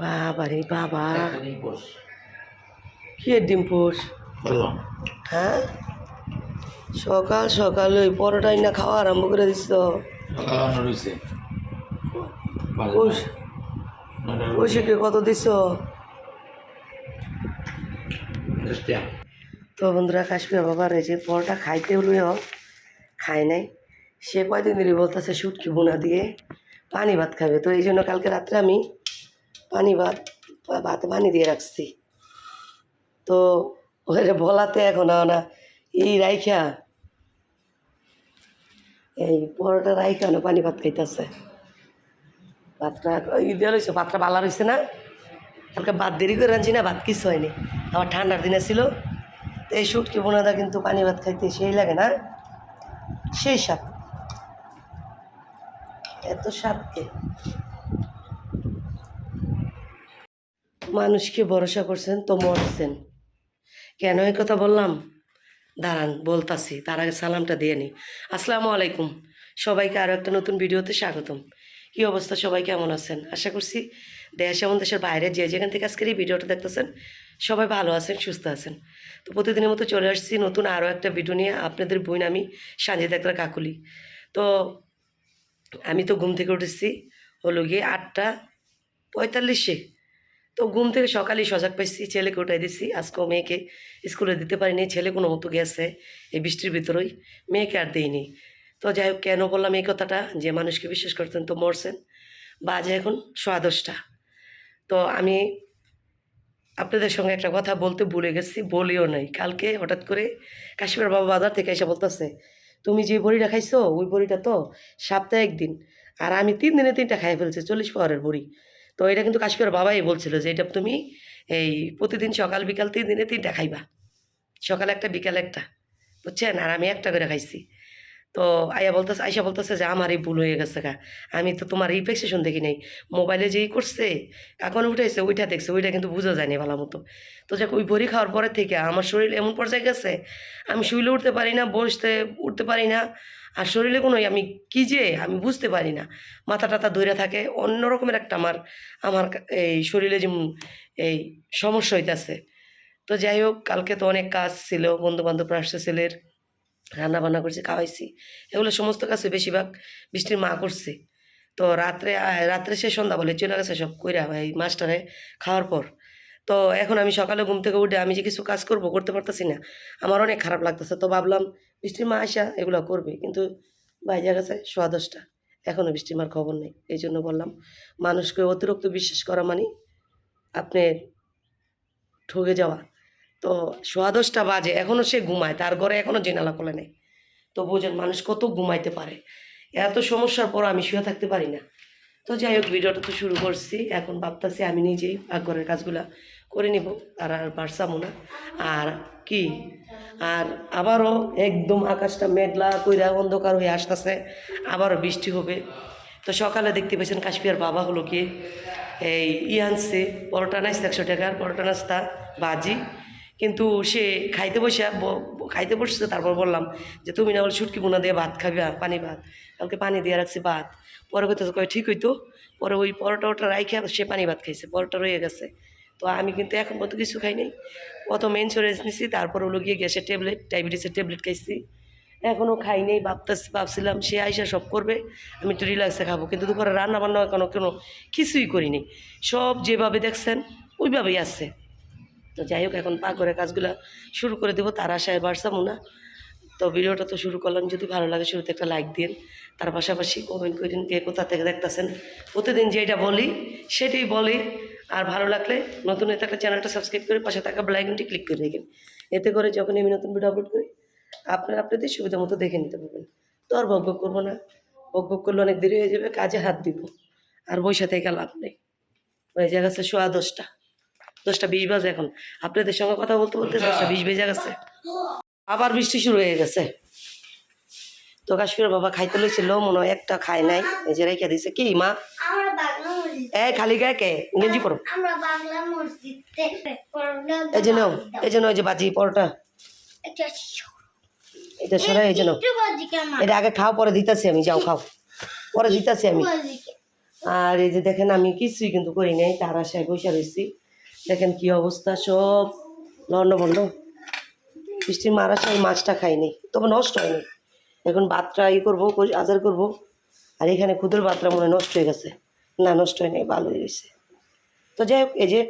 বাবা। রে বাবা কি এর ডিম পোষ? হ্যাঁ? সকাল সকাল ওই পরোটাই না খাওয়া আরম্ভ করে দিস তো। খাওয়ানো রয়েছে কুশ কৌশিকে কত দিস? তো বন্ধুরা কাশ্মীর বাবার এই যে পরোটা খাইতে হলেও খায় নাই। সে কয়দিন ধরে বলতেছে শুটকি বোনা দিয়ে পানি ভাত খাবে। তো এই জন্য কালকে রাত্রে আমি পানি ভাত ভাতে পানি দিয়ে রাখছি। তো ওরে বলাতে এখন না, এই রাইখা, এই পরোটা রাইখা না পানি ভাত খাইতেছে। ভাতটা ই দেওয়া রয়েছে ভাতটা ভালো রয়েছে না। কালকে ভাত দেরি করে আনছি না, ভাত কিছু হয়নি। আবার ঠান্ডার দিনে ছিল তো এই শুটকি বোনাদা কিন্তু পানি ভাত খাইতে সেই লাগে না। সেই স্বাদ। এত স্বাদকে মানুষকে ভরসা করছেন, তো মরছেন। কেন এই কথা বললাম? দাঁড়ান, বলতাছি, তার আগে সালামটা দিয়ে নিই আসসালামু আলাইকুম। সবাইকে আরও একটা নতুন ভিডিওতে স্বাগতম। কী অবস্থা? সবাই কেমন আছেন? আশা করছি দেশ এবং দেশের বাইরে যে যেখান থেকে আজকের এই ভিডিওটা দেখতেছেন, সবাই ভালো আছেন, সুস্থ আছেন। তো প্রতিদিনের মতো চলে আসছি নতুন আরও একটা ভিডিও নিয়ে আপনাদের বই আমি সাঞ্জিত একটা কাকুলি। তো আমি তো ঘুম থেকে উঠেছি, হলো গিয়ে আটটা পঁয়তাল্লিশে। তো ঘুম থেকে সকালেই সজাগ পাইছি, ছেলেকে উঠাই দিছি। আজকেও মেয়েকে স্কুলে দিতে পারিনি, ছেলে কোনো মতো গেছে এই বৃষ্টির ভিতরেই। মেয়েকে আর দিইনি। তো যাই হোক, কেন বললাম এই কথাটা? যে মানুষকে বিশ্বাস করতেন তো মরছেন। বাজে এখন সোয়া দশটা। তো আমি আপনাদের সঙ্গে একটা কথা বলতে ভুলে গেছি, বলিও নাই। কালকে হঠাৎ করে কাশ্মীর বাবা বাজার থেকে এসে বলতেছে, তুমি যে বড়িটা খাইছো, ওই বড়িটা তো সপ্তাহে একদিন আর আমি তিন দিনে তিনটা খাই ফেলছি, চল্লিশ পাওয়ারের বড়ি। তো এটা কিন্তু কাশ্মীর বাবাই বলছিল যে এটা তুমি এই প্রতিদিন সকাল, বিকাল তিন দিনে তিনটা খাইবা সকালে একটা, বিকাল একটা। বুঝছেন? আর আমি একটা করে খাইছি। তো আয়া বলতেছে, আইসা বলতেছে যে আমার এই ভুল হয়ে গেছে গা। আমি তো তোমার এই ফেক্সেশন দেখি নাই। মোবাইলে যেই করছে, এখন উঠেছে ওইটা দেখছে, ওইটা কিন্তু বোঝা যায়নি ভালো মতো। তো যাক, ওই বড়ি খাওয়ার পরে থেকে আমার শরীর এমন পর্যায়ে গেছে, আমি শুইলে উঠতে পারি না, বসতে, উঠতে পারি না। আর শরীরে কোনো আমি কী যে, আমি বুঝতে পারি না। মাথা টাথা ধরে থাকে, অন্য রকমের একটা আমার আমার এই শরীরে যেমন এই সমস্যা হইতেছে। তো যাই হোক, কালকে তো অনেক কাজ ছিল বন্ধু বান্ধবরা আসছে ছেলের। রান্না বান্না করছি, খাওয়াইছি। এগুলো সমস্ত কাছে বেশিরভাগ বৃষ্টির মা করছে। তো রাত্রে রাত্রে সে সন্ধ্যা বলে চলে গেছে সব কইরা এই মাস্টারে খাওয়ার পর। তো এখন আমি সকালে ঘুম থেকে উঠে আমি যে কিছু কাজ করব, করতে পারতেছি না। আমার অনেক খারাপ লাগতেছে। তো ভাবলাম বৃষ্টির মা আসা এগুলো করবে। কিন্তু বাইরে গেছে সোয়া দশটা। এখনও বৃষ্টির মার খবর নেই। এই জন্য বললাম, মানুষকে অতিরিক্ত বিশ্বাস করা মানে আপনি ঠকে যাওয়া। তো সোয়া দশটা বাজে এখনও সে ঘুমায়, তার ঘরে এখনও জেনালা খোলে নেই। তো বোঝেন, মানুষ কত ঘুমাইতে পারে। এত সমস্যার পর আমি শুয়ে থাকতে পারি না। তো যাই হোক, ভিডিওটা তো শুরু করছি। এখন ভাবতেছি আমি নিজেই ঘরের কাজগুলা করে নিব, আর আর পারসামো না। আর কি? আর আবারও একদম আকাশটা মেঘলা কইরা অন্ধকার হয়ে আসতেছে, আবারও বৃষ্টি হবে। তো সকালে দেখতে পেয়েছেন কাশ্মীর বাবা হলো কি, এই ই আনছে পরোটা নাচতে একশো টাকার পরোটা নাস্তা, বাজি। কিন্তু সে খাইতে বসে খাইতে বসছে, তারপর বললাম যে তুমি না বলে শুটকি বোনা দিয়ে ভাত খাবি পানি ভাত। কালকে পানি দিয়ে রাখছি ভাত। পরে হইতে কয়, ঠিক হইতো। পরে ওই পরোটা ওটা রাইখে, সে পানি ভাত খাইছে, পরোটা রয়ে গেছে। তো আমি কিন্তু এখন পর্যন্ত কিছু খাই নাই। প্রথম ইন্স্যুরেন্স নিছি, তারপর ওগুলো গিয়ে গ্যাসের ট্যাবলেট ডায়াবেটিসের ট্যাবলেট খাইছি। এখনও খাই নেই, ভাবতেছি, ভাবছিলাম সে আইসা সব করবে, আমি একটু রিল্যাক্সে খাব। কিন্তু দুপুরে রান্না বান্না এখনও কোনো কিছুই করিনি সব যেভাবে দেখছেন, ওইভাবেই আসছে তো যাই হোক, এখন পাকঘরের কাজগুলো শুরু করে দেবো। তার আশায় বাড়ছামো না। তো ভিডিওটা তো শুরু করলাম, যদি ভালো লাগে শুরুতে একটা লাইক দিন তার পাশাপাশি কমেন্ট করেন কে কোথা থেকে দেখতেছেন। প্রতিদিন যেটা বলি, সেটাই বলি। আর ভালো লাগলে নতুন হয়ে থাকলে চ্যানেলটা সাবস্ক্রাইব করে পাশে থাকা বেলাইকনটি ক্লিক করে রেখেন। এতে করে যখন আমি নতুন ভিডিও আপলোড করি, আপনার আপনাদের সুবিধা মতো দেখে নিতে পারবেন। তো আর ভোগ করব না। ভোগ করলে অনেক দেরি হয়ে যাবে, কাজে হাত দিব। আর বৈশা থেকে লাভ নেই। হয়ে যা গেছে সোয়া দশটা। দশটা বিশ বাজে এখন। আপনাদের সঙ্গে কথা বলতে বলতে দশটা বিশ বেজে গেছে। আবার বৃষ্টি শুরু হয়ে গেছে। তো কাশ্মীর বাবা খাইতে লইছিল মনে হয় একটা খায় নাই। এই যে রেখে দিছে। কি মা? এ খালি গায়ে কে? ইংরেজি পড়ো এই যে নাও এই যে নাও, এই যে বাজি পরোটা। এটা সরাই এই যে এটা আগে খাও পরে দিতেছি আমি। যাও খাও। পরে দিতেছি আমি। আর এই যে দেখেন আমি কিছুই কিন্তু করি নাই। তার আশায় বসে রয়েছি দেখেন কি অবস্থা, সব লন্ডভন্ড বৃষ্টির মারা আশায় মাছটা খাইনি, তবে নষ্ট হয়নি। এখন ভাতটা ই করব আজার করব। আর এখানে ক্ষুদ্র ভাতটা মনে নষ্ট হয়ে গেছে। না, নষ্ট হয়নি, ভালো হয়ে গেছে। তো যাই হোক, এই যে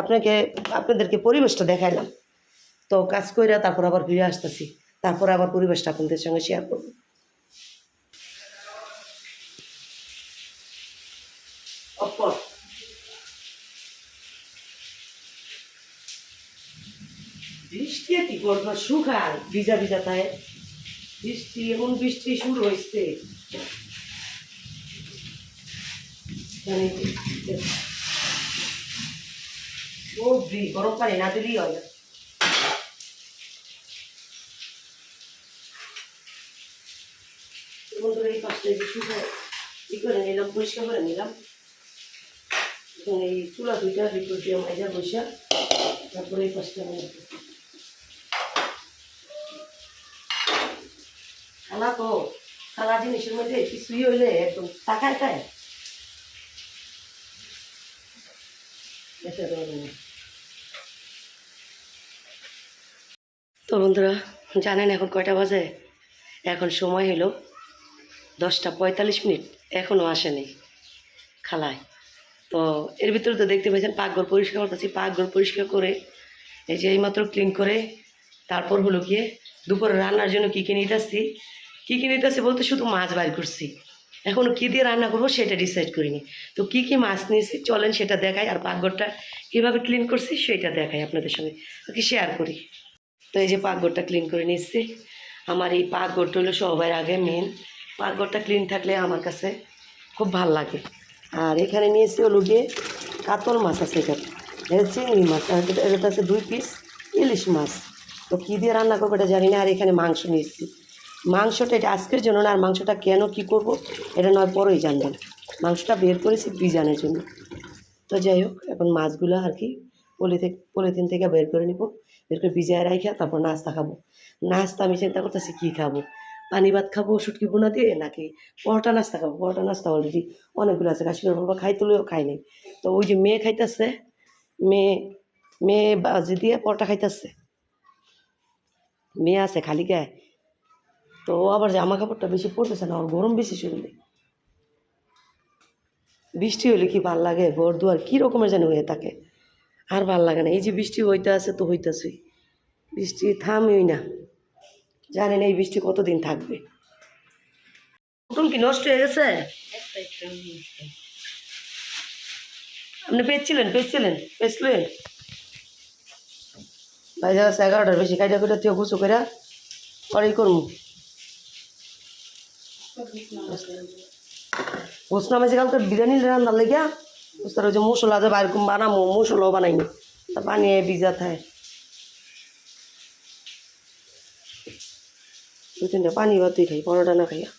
আপনাকে, আপনাদেরকে পরিবেশটা দেখাইলাম। তো কাজ কইরা তারপর আবার ফিরে আসতেছি। তারপর আবার পরিবেশটা আপনাদের সঙ্গে শেয়ার করব। অপর বৃষ্টি কি করব ভিজা ভিজা তাই। বৃষ্টি এমন বৃষ্টি শুরু হয়েছে সবজি গরম পানি না দিলেই হয় এই পাশটা এই যে শুকনো ই করে নিলাম, পরিষ্কার করে নিলাম। এই চুলা দুইটা ভিতর দিয়ে মাইজা বসা, তারপরে এই পাশটা খালা তো খালা জিনিসের মধ্যে কিছুই হইলে একদম না। তো বন্ধুরা, জানেন এখন কয়টা বাজে? এখন সময় হলো দশটা পঁয়তাল্লিশ মিনিট এখনও আসেনি খালায়। তো এর ভিতরে তো দেখতে পাচ্ছেন পাকঘর পরিষ্কার করতেছি, পাকঘর পরিষ্কার করে এই যে এইমাত্র ক্লিন করে তারপর হলো গিয়ে দুপুরে রান্নার জন্য কী কী নিতেছি কী কী নিতেছি বলতে শুধু মাছ বাইর করছি। এখনও কী দিয়ে রান্না করব সেটা ডিসাইড করিনি। তো কী কী মাছ নিয়েছি চলেন সেটা দেখাই আর পাকঘরটা কীভাবে ক্লিন করছি সেটা দেখাই আপনাদের সঙ্গে। কি শেয়ার করি। তো এই যে পাকঘরটা ক্লিন করে নিচ্ছি। আমার এই পাকঘরটা হলো সবার আগে মেন পাকঘরটা ক্লিন থাকলে আমার কাছে খুব ভালো লাগে। আর এখানে নিয়েছি হলো গিয়ে কাতল মাছ আছে এখানে। এটা চিংড়ি মাছ, আর এটা আছে দুই পিস ইলিশ মাছ। তো কী দিয়ে রান্না করব এটা জানি না। আর এখানে মাংস নিয়েছি। মাংসটা, এটা আজকের জন্য না, আর মাংসটা কেন, কি করব, এটা নয়, পরেই জানবেন। মাংসটা বের করেছি বিজানের জন্য। তো যাই হোক, এখন মাছগুলো আর কি পলি থেকে পলিথিন থেকে বের করে নিব। বের করে ভিজায় রাখা তারপর নাস্তা খাব। নাস্তা, আমি চিন্তা করতেছি, কী খাব? পানি ভাত খাব শুটকি বোনা দিয়ে, নাকি পরোটা নাস্তা খাব? পরোটা নাস্তা অলরেডি অনেকগুলো আছে কাশ্মীর বাবা খাই তুলেও খাই নাই। তো ওই যে মেয়ে খাইতেছে, মেয়ে মেয়ে বাজি দিয়ে পরোটা খাইতেছে। মেয়ে আছে খালি গায়ে তো আবার জামা কাপড়টা বেশি পড়তেছে না, ওর গরম বেশি শরীরে বৃষ্টি হলে কি ভালো লাগে? ঘর দুয়ার কী রকমের যেন হয়ে থাকে। আর ভালো লাগে না। এই যে বৃষ্টি হইতে আছে তো হইতেছই। বৃষ্টি থামেই না। জানেন এই বৃষ্টি কতদিন থাকবে? পটল কি নষ্ট হয়ে গেছে? আপনি পেয়েছিলেন পেয়েছিলেন পেয়েছিলেন ভাই এগারোটার বেশি। কাইটা করে তুই গুছু করে পরেই করব গোসনা মাঝে কালকে বিরিয়ানি রান্নার লেগে ওই যে মশলা যে বাইর বানামো মশলাও বানাইনি তা বানিয়ে ভিজা থাকে দু তিনটা পানি ভাত তুই খাই পরোটা না খাইয়া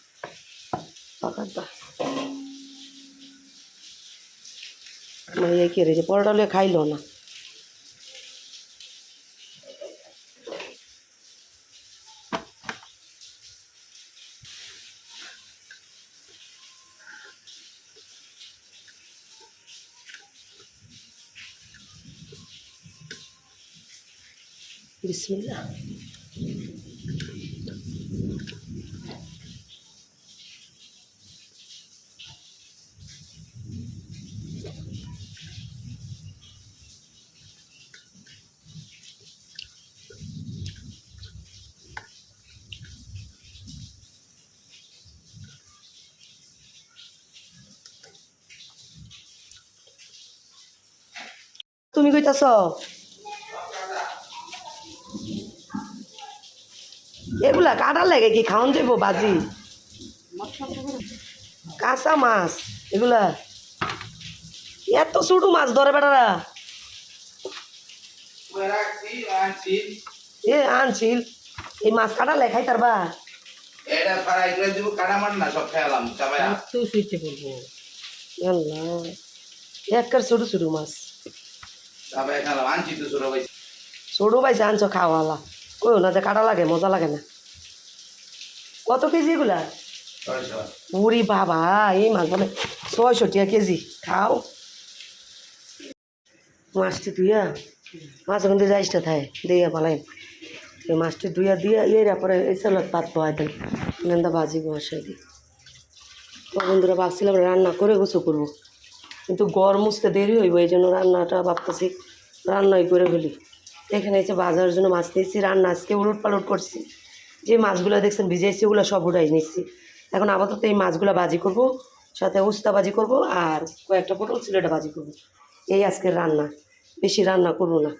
পাকার মাইয়া কে রে যে পরোটা লিয়ে খাইলো না বিসমিল্লাহ তুমি কইতাছ এগুলা কাটার লাগে কি খাওয়ান যাব বাজি। কাঁচা মাছ এগুলা এত ছোট মাছ ধরে বেটারা এ আনছিল। এই মাছ কাটালে খাই তারবা এটা পাড়া এগুলো দিব কাটামার না সব খেয়ালাম চাপাই আল্লাহ একবার ছোট ছোট মাছ। চাপাই খেলাম আনছি তো ছোট ভাই ছোট পাইছে আনছো খাওয়ালা কই না যে কাটা লাগে মজা লাগে না। কত কেজি এগুলা? উরি বাবা, এই মাছ বলে ছয়শো টাকা কেজি। খাও। মাছটি ধুইয়া মাছ ওখান থেকে যাইস না থায় দিয়া পালাই এই মাছটি ধুইয়া দিয়া ইয়ে পরে এই সালাদ পাত পাওয়া দেন। নেন্দা ভাজি বসাই দিই। তো বন্ধুরা ভাবছিলাম রান্না করে গোসু করব। কিন্তু গরম মুছতে দেরি হইব, এই জন্য রান্নাটা ভাবতেছি রান্নাই করে ফেলি। এখানে এসে বাজারের জন্য মাছ নিয়েছি, রান্না আজকে উলট পালট করছি। যে মাছগুলো দেখছেন ভিজাইছি, ওগুলো সব উঠাই নিচ্ছি। এখন আপাতত এই মাছগুলো বাজি করব, সাথে উস্তা ভাজি করব, আর কয়েকটা পটল ছিল বাজি করব। এই আজকের রান্না, বেশি রান্না করব না।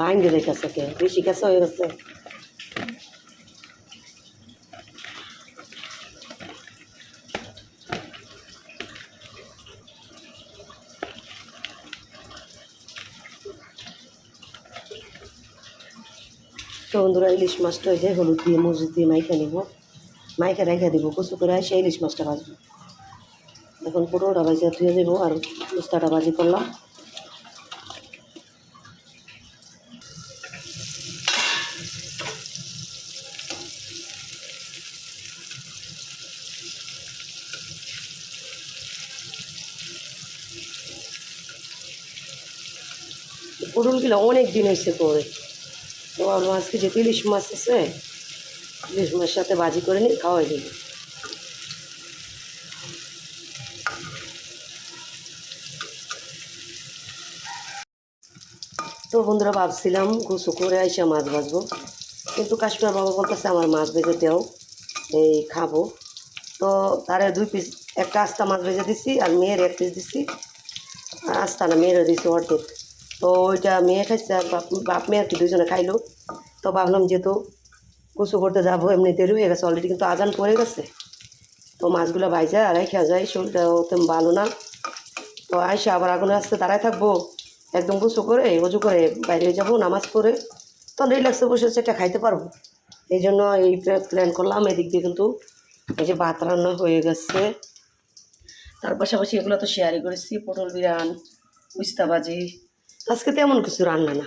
ভাঙ্গে রেখেছে কে? বেশি কাছে হয়ে গেছে। তো বন্ধুরা, ইলিশ মাছটা ওই যে হলুদ দিয়ে, মরিচ দিয়ে মাইখা নিব। মাইখা রেখে দিব, কচু করে সেই ইলিশ মাছটা ভাজবো। এখন পুরোটা ভাজা ধুয়ে দেবো, আর উস্তাটা ভাজি করলাম। পটলগুলো অনেক দিন হয়েছে করে তো ভাবলাম আজকে যেহেতু ইলিশ মাছ আছে, ইলিশ মাছের সাথে ভাজি করে নিই খাওয়াই দিই তো বন্ধুরা, ভাবছিলাম গুছু করে আইসা মাছ ভাজবো। কিন্তু কাশ্মীর বাবা বলতেছে, আমার মাছ ভেজে দেও, এই খাব। তো তারে দুই পিস একটা আস্তা মাছ ভেজে দিছি, আর মেয়ের এক পিস দিছি। আস্তা না মেয়েরও দিছি অর্ধেক। তো ওইটা মেয়ে খাইছে আর বাপ বাপ মেয়ে আর কি দুজনে খাইলো। তো ভাবলাম যেহেতু কুচু করতে যাব, এমনি দেরি হয়ে গেছে অলরেডি কিন্তু আজান পড়ে গেছে। তো মাছগুলো ভাই যায় ভাইজা রেখা যায় শরীরটা ওতে ভালো না। তো আইসা আবার আগুনে আসতে দাঁড়ায় থাকব, একদম গুছু করে, অজু করে বাইরে যাব, নামাজ পড়ে। তখন রিল্যাক্সে বসে সেটা খাইতে পারব। এই জন্য এই প্ল্যান করলাম, এদিক দিয়ে কিন্তু এই যে ভাত রান্না হয়ে গেছে। তার পাশাপাশি এগুলো তো শেয়ারই করেছি, পটল বিরান উস্তা ভাজি আজকে তেমন কিছু রান্না না।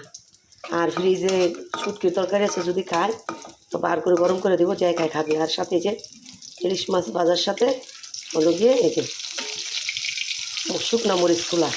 আর ফ্রিজে শুটকির তরকারি আছে যদি খায় তো বার করে গরম করে দেবো যাই খায় খাবে। আর সাথে যে ইলিশ মাছ ভাজার সাথে হলো গিয়ে এই যে শুকনা মরিচ খোলা।